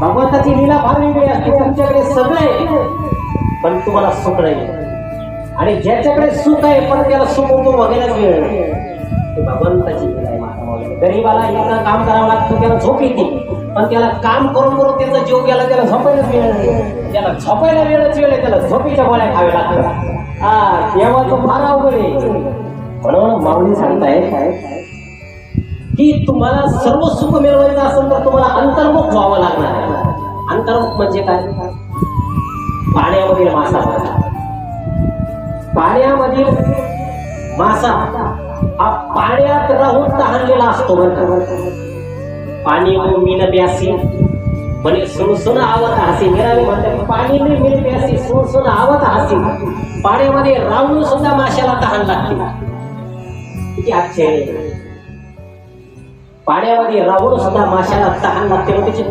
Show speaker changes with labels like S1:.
S1: भगवंताची लीला फार वेगळी असते. तुमच्याकडे सगळं आहे, पण तुम्हाला सुख नाही. आणि ज्याच्याकडे सुख आहे पण त्याला सुख होतो वगैरे वेळ भगवंताची लीला आहे गरीबाला इतकं काम करावं लागतं त्याला झोप येते. पण त्याला काम करून करून त्याचा जीव गेला त्याला झोपायलाच वेळ नाही. त्याला झोपायला वेळच वेळ आहे त्याला झोपीच्या गोळ्या खाव्या लागतात. हा देवाचं फार अवघड आहे. म्हणून माऊली सांगतायत की तुम्हाला सर्व सुख मिळवायचं असेल तर तुम्हाला अंतर्मुख व्हावं काय पाण्यामधील मासा पाण्यामधील मासा हा पाण्यात राहून तहानलेला असतो पाणी मीन प्यासी म्हणे सुणसुण आवत हसी. निराळे म्हणते पाणी मी मीन प्यासी सुणसुण आवत हसी. पाण्यामध्ये राहून सुद्धा माशाला तहान लागते. किती आश्चर्य. पाण्यामध्ये राहून सुद्धा माशाला तहान लागते. मग त्याची